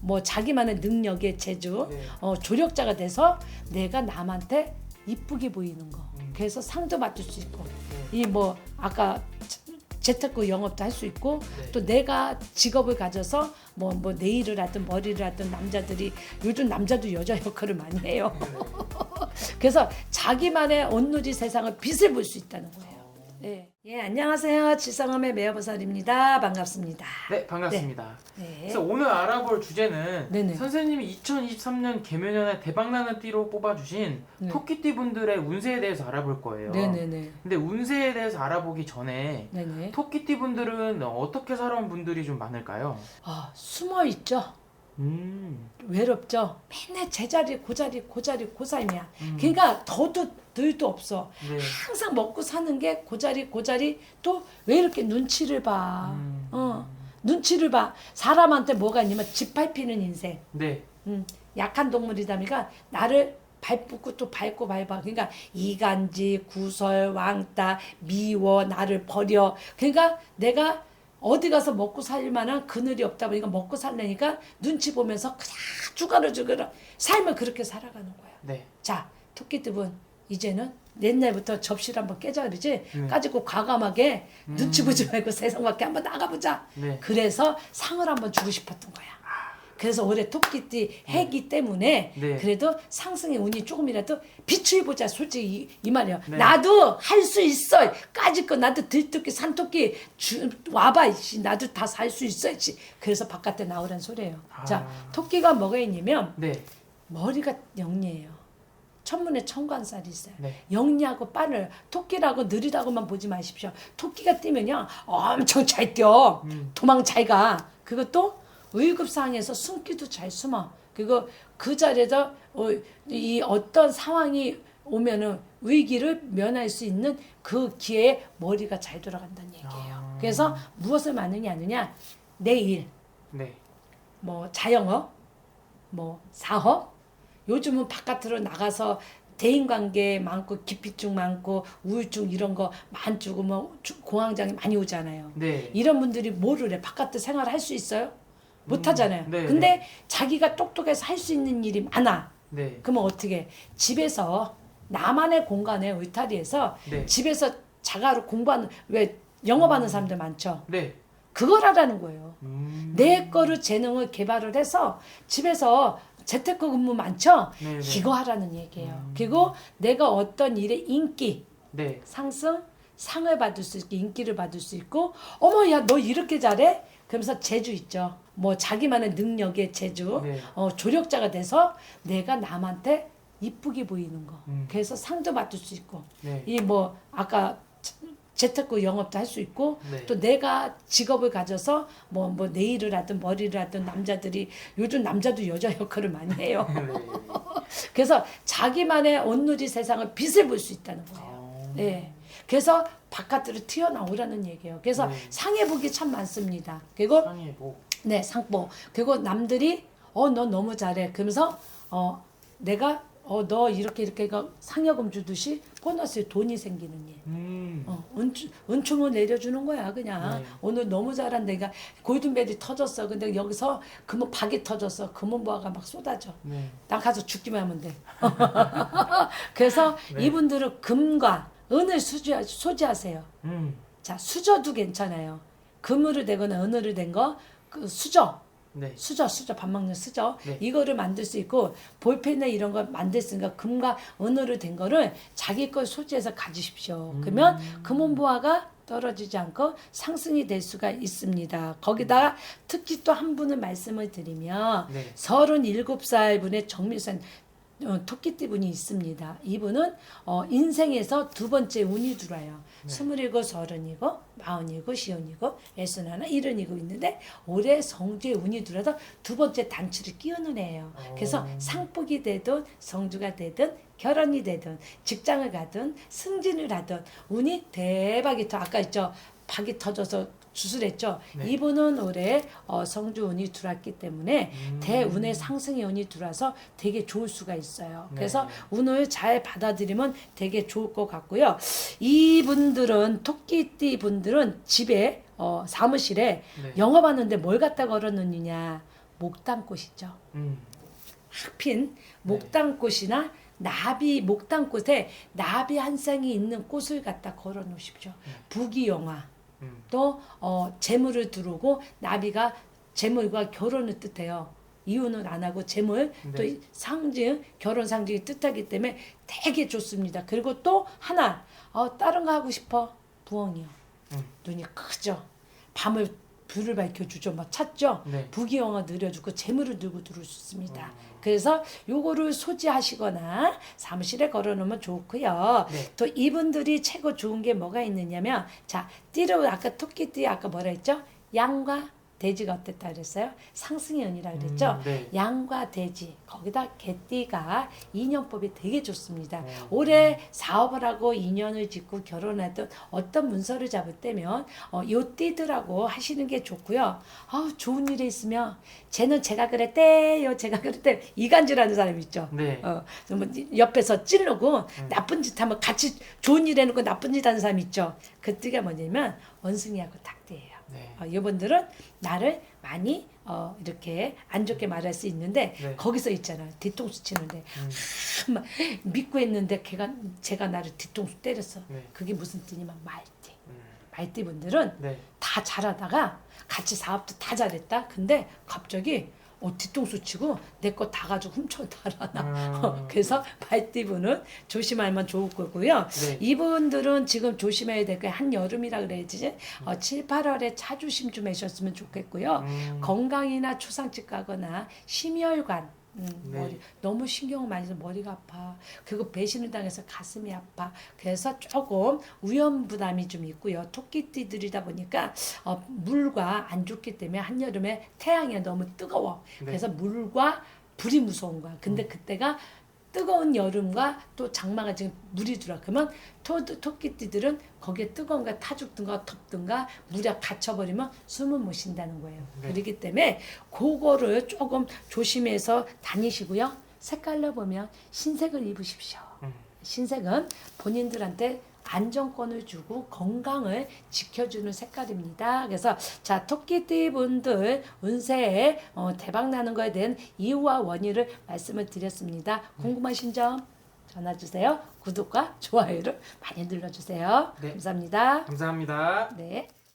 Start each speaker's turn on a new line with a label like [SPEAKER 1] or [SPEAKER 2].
[SPEAKER 1] 뭐 자기만의 능력의 재주,
[SPEAKER 2] 네.
[SPEAKER 1] 어, 조력자가 돼서 내가 남한테 이쁘게 보이는 거.
[SPEAKER 2] 음.
[SPEAKER 1] 그래서 상도 받을 수 있고
[SPEAKER 2] 네.
[SPEAKER 1] 이뭐 아까 재테크 영업도 할 수 있고
[SPEAKER 2] 네.
[SPEAKER 1] 또 내가 직업을 가져서 뭐 뭐 네일을 하든 머리를 하든 남자들이 요즘 남자도 여자 역할을 많이 해요. 그래서 자기만의 온누리 세상을 빛을 볼 수 있다는 거예요. 네. 예, 안녕하세요. 지성함의 매화보살입니다. 반갑습니다.
[SPEAKER 2] 네, 반갑습니다.
[SPEAKER 1] 네.
[SPEAKER 2] 그래서 오늘 알아볼 주제는
[SPEAKER 1] 네네.
[SPEAKER 2] 선생님이 2023년 개묘년에 대박나는 띠로 뽑아주신
[SPEAKER 1] 네.
[SPEAKER 2] 토끼띠 분들의 운세에 대해서 알아볼 거예요.
[SPEAKER 1] 네네네.
[SPEAKER 2] 근데 운세에 대해서 알아보기 전에
[SPEAKER 1] 네네.
[SPEAKER 2] 토끼띠 분들은 어떻게 살아온 분들이 좀 많을까요?
[SPEAKER 1] 아, 숨어 있죠.
[SPEAKER 2] 음,
[SPEAKER 1] 외롭죠. 맨날 제자리 고자리 고자리 고사임이야.
[SPEAKER 2] 음.
[SPEAKER 1] 그러니까 더도 늘도 없어.
[SPEAKER 2] 네.
[SPEAKER 1] 항상 먹고 사는 게 고자리 고자리 또 왜 이렇게 눈치를 봐.
[SPEAKER 2] 음.
[SPEAKER 1] 어. 눈치를 봐. 사람한테 뭐가 있냐면 짓밟히는 인생.
[SPEAKER 2] 네.
[SPEAKER 1] 음, 약한 동물이다니까 나를 밟고 또 밟고 밟아. 그러니까 이간질, 구설, 왕따, 미워, 나를 버려. 그러니까 내가 어디 가서 먹고 살 만한 그늘이 없다 보니까 먹고 살려니까 눈치 보면서 그냥 죽어라 죽어라 삶을 그렇게 살아가는 거야.
[SPEAKER 2] 네.
[SPEAKER 1] 자, 토끼집은 이제는 옛날부터 접시를 한번 깨자 그러지?
[SPEAKER 2] 네.
[SPEAKER 1] 까짓고 과감하게 눈치 보지 말고 세상 밖에 한번 나가보자.
[SPEAKER 2] 네.
[SPEAKER 1] 그래서 상을 한번 주고 싶었던 거야. 그래서 올해 토끼띠 해기 때문에
[SPEAKER 2] 네.
[SPEAKER 1] 그래도 상승의 운이 조금이라도 비추해보자 솔직히 이, 이 말이야
[SPEAKER 2] 네.
[SPEAKER 1] 나도 할 수 있어 까짓 거 나도 들토끼 산토끼 주, 와봐 이씨. 나도 다 살 수 있어 이씨. 그래서 바깥에 나오란 소리예요
[SPEAKER 2] 아.
[SPEAKER 1] 자 토끼가 뭐가 있냐면
[SPEAKER 2] 네.
[SPEAKER 1] 머리가 영리해요 천문에 천관살이 있어요
[SPEAKER 2] 네.
[SPEAKER 1] 영리하고 빠를 토끼라고 느리다고만 보지 마십시오. 토끼가 뛰면요 엄청 잘 뛰어.
[SPEAKER 2] 음.
[SPEAKER 1] 도망 잘 가. 그것도 의급상에서 숨기도 잘 숨어. 그리고 그 자리에서 어, 이 어떤 상황이 오면은 위기를 면할 수 있는 그 기회에 머리가 잘 돌아간다는 얘기예요.
[SPEAKER 2] 아.
[SPEAKER 1] 그래서 무엇을 많으냐 하느냐 내일
[SPEAKER 2] 네.
[SPEAKER 1] 뭐 자영업, 뭐 사업, 요즘은 바깥으로 나가서 대인관계 많고 기피증 많고 우울증 이런 거 많고 뭐 주- 공황장애 많이 오잖아요.
[SPEAKER 2] 네.
[SPEAKER 1] 이런 분들이 뭐를 해? 바깥에 생활할 수 있어요? 못
[SPEAKER 2] 음,
[SPEAKER 1] 하잖아요.
[SPEAKER 2] 네,
[SPEAKER 1] 근데 자기가 똑똑해서 할 수 있는 일이 많아.
[SPEAKER 2] 네.
[SPEAKER 1] 그러면 어떻게? 집에서 나만의 공간에 울타리에서
[SPEAKER 2] 네.
[SPEAKER 1] 집에서 자가로 공부하는 왜 영업하는 사람들 많죠.
[SPEAKER 2] 네.
[SPEAKER 1] 그걸 하라는 거예요.
[SPEAKER 2] 음.
[SPEAKER 1] 내 거를 재능을 개발을 해서 집에서 재테크 근무 많죠?
[SPEAKER 2] 네, 네.
[SPEAKER 1] 이거 하라는 얘기예요.
[SPEAKER 2] 음.
[SPEAKER 1] 그리고 내가 어떤 일에 인기,
[SPEAKER 2] 네.
[SPEAKER 1] 상승, 상을 받을 수 있고 인기를 받을 수 있고 어머 야 너 이렇게 잘해? 그러면서 재주 있죠. 뭐 자기만의 능력의 재주,
[SPEAKER 2] 네.
[SPEAKER 1] 어, 조력자가 돼서 내가 남한테 이쁘게 보이는 거.
[SPEAKER 2] 음.
[SPEAKER 1] 그래서 상도 받을 수 있고
[SPEAKER 2] 네.
[SPEAKER 1] 이 뭐 아까 재테크 영업도 할 수 있고
[SPEAKER 2] 네.
[SPEAKER 1] 또 내가 직업을 가져서 뭐 뭐 네일을 하든 머리를 하든 남자들이 요즘 남자도 여자 역할을 많이 해요.
[SPEAKER 2] 네.
[SPEAKER 1] 그래서 자기만의 온누리 세상을 빛을 볼 수 있다는 거예요.
[SPEAKER 2] 어.
[SPEAKER 1] 예. 그래서 바깥으로 튀어나오라는 얘기예요. 그래서
[SPEAKER 2] 네.
[SPEAKER 1] 상해 복이 참 많습니다. 그리고
[SPEAKER 2] 상해보.
[SPEAKER 1] 네, 상복. 그리고 남들이 어 너 너무 잘해. 그러면서 어 내가 어 너 이렇게 이렇게 그 상여금 주듯이 보너스에 돈이 생기는 일.
[SPEAKER 2] 음.
[SPEAKER 1] 어, 은추, 은총을 내려주는 거야 그냥
[SPEAKER 2] 네.
[SPEAKER 1] 오늘 너무 잘한다 그러니까 골든벨이 터졌어 근데 여기서 금은 박이 터졌어 금은보화가 막 쏟아져
[SPEAKER 2] 네.
[SPEAKER 1] 나 가서 죽기만 하면 돼 그래서
[SPEAKER 2] 네.
[SPEAKER 1] 이분들은 금과 은을 수지, 소지하세요
[SPEAKER 2] 음.
[SPEAKER 1] 자 수저도 괜찮아요 금으로 되거나 은으로 된 거 그 수저
[SPEAKER 2] 네.
[SPEAKER 1] 수저 수저 밥 먹는 수저
[SPEAKER 2] 네.
[SPEAKER 1] 이거를 만들 수 있고 볼펜이나 이런 거 만들 수 있으니까 금과 은으로 된 거를 자기 걸 소지해서 가지십시오.
[SPEAKER 2] 음.
[SPEAKER 1] 그러면 금은보화가 떨어지지 않고 상승이 될 수가 있습니다. 거기다가 특히 또 한 분을 말씀을 드리면
[SPEAKER 2] 네.
[SPEAKER 1] 37살 분의 정밀선 어, 토끼띠 분이 있습니다. 이분은 어, 인생에서 두 번째 운이 들어와요.
[SPEAKER 2] 네.
[SPEAKER 1] 스물일곱, 서른이고, 마흔이고, 시운이고, 애순하나, 일흔이고 있는데 올해 성주에 운이 들어서 두 번째 단추를 끼우는 애예요. 그래서
[SPEAKER 2] 오.
[SPEAKER 1] 상복이 되든 성주가 되든 결혼이 되든 직장을 가든 승진을 하든 운이 대박이 터 아까 있죠. 박이 터져서 주술했죠.
[SPEAKER 2] 네.
[SPEAKER 1] 이분은 올해 어, 성주 운이 들어왔기 때문에
[SPEAKER 2] 음.
[SPEAKER 1] 대운의 상승의 운이 들어와서 되게 좋을 수가 있어요.
[SPEAKER 2] 네.
[SPEAKER 1] 그래서 운을 잘 받아들이면 되게 좋을 것 같고요. 이분들은 토끼띠 분들은 집에 어, 사무실에
[SPEAKER 2] 네.
[SPEAKER 1] 영업하는데 뭘 갖다 걸어놓느냐 목단꽃이죠.
[SPEAKER 2] 음.
[SPEAKER 1] 핀 목단꽃이나 나비 목단꽃에 나비 한 쌍이 있는 꽃을 갖다 걸어 놓으십시오. 부귀영화
[SPEAKER 2] 음.
[SPEAKER 1] 또 어, 재물을 두르고 나비가 재물과 결혼을 뜻해요. 이혼을 안 하고 재물
[SPEAKER 2] 네.
[SPEAKER 1] 또이 상징 결혼 상징이 뜻하기 때문에 되게 좋습니다. 그리고 또 하나 어, 다른 거 하고 싶어 부엉이요.
[SPEAKER 2] 음.
[SPEAKER 1] 눈이 크죠. 밤을 불을 밝혀주죠. 막 찾죠.
[SPEAKER 2] 네.
[SPEAKER 1] 부귀영화 느려주고 재물을 들고 들어올 수 있습니다.
[SPEAKER 2] 어.
[SPEAKER 1] 그래서 요거를 소지하시거나 사무실에 걸어놓으면 좋고요.
[SPEAKER 2] 네.
[SPEAKER 1] 또 이분들이 최고 좋은 게 뭐가 있느냐면 자 띠로 아까 토끼띠 아까 뭐라 했죠? 양과 돼지가 어땠다 그랬어요? 상승의 은이라 그랬죠?
[SPEAKER 2] 음, 네.
[SPEAKER 1] 양과 돼지 거기다 개띠가 인연법이 되게 좋습니다.
[SPEAKER 2] 어.
[SPEAKER 1] 올해 사업을 하고 인연을 짓고 결혼하던 어떤 문서를 잡을 때면 어, 요 띠들하고 하시는 게 좋고요. 아 좋은 일이 있으면 쟤는 제가 그랬대요. 제가 그랬대. 이간질하는 사람 있죠.
[SPEAKER 2] 네.
[SPEAKER 1] 어, 뭐 옆에서 찌르고 나쁜 짓 하면 같이 좋은 일 해놓고 나쁜 짓 하는 사람 있죠. 그 띠가 뭐냐면 원숭이하고 닭띠예요.
[SPEAKER 2] 네.
[SPEAKER 1] 어, 이분들은 나를 많이 어, 이렇게 안 좋게 말할 수 있는데
[SPEAKER 2] 네.
[SPEAKER 1] 거기서 있잖아요 뒤통수 치는데
[SPEAKER 2] 음.
[SPEAKER 1] 막 믿고 했는데 걔가 제가 나를 뒤통수 때렸어
[SPEAKER 2] 네.
[SPEAKER 1] 그게 무슨 띠냐면 말띠
[SPEAKER 2] 음.
[SPEAKER 1] 말띠 분들은
[SPEAKER 2] 네.
[SPEAKER 1] 다 잘하다가 같이 사업도 다 잘했다 근데 갑자기 어, 뒤통수 치고 내 거 다 가지고 훔쳐 달아나
[SPEAKER 2] 음.
[SPEAKER 1] 그래서 말띠분은 조심하면 좋을 거고요
[SPEAKER 2] 네.
[SPEAKER 1] 이분들은 지금 조심해야 될 게 한여름이라 그래야지 어, 7, 8월에 차조심 좀 하셨으면 좋겠고요.
[SPEAKER 2] 음.
[SPEAKER 1] 건강이나 초상집 가거나 심혈관 음,
[SPEAKER 2] 네.
[SPEAKER 1] 머리 너무 신경을 많이 써서 머리가 아파. 그리고 배신을 당해서 가슴이 아파. 그래서 조금 위험 부담이 좀 있고요. 토끼띠들이다 보니까 어, 물과 안 좋기 때문에 한여름에 태양이 너무 뜨거워.
[SPEAKER 2] 네.
[SPEAKER 1] 그래서 물과 불이 무서운 거야. 근데 그때가 뜨거운 여름과 또 장마가 지금 물이 들어와 그러면 토, 토끼띠들은 거기에 뜨거운 거 타죽든가 덥든가 물에 갇혀버리면 숨을 못 쉰다는 거예요
[SPEAKER 2] 네.
[SPEAKER 1] 그렇기 때문에 그거를 조금 조심해서 다니시고요 색깔로 보면 흰색을 입으십시오
[SPEAKER 2] 음.
[SPEAKER 1] 흰색은 본인들한테 안정권을 주고 건강을 지켜주는 색깔입니다. 그래서 자 토끼띠 분들 운세에 어, 대박 나는 거에 대한 이유와 원인을 말씀을 드렸습니다. 궁금하신 점 전화 주세요. 구독과 좋아요를 많이 눌러주세요.
[SPEAKER 2] 네.
[SPEAKER 1] 감사합니다.
[SPEAKER 2] 감사합니다.
[SPEAKER 1] 네.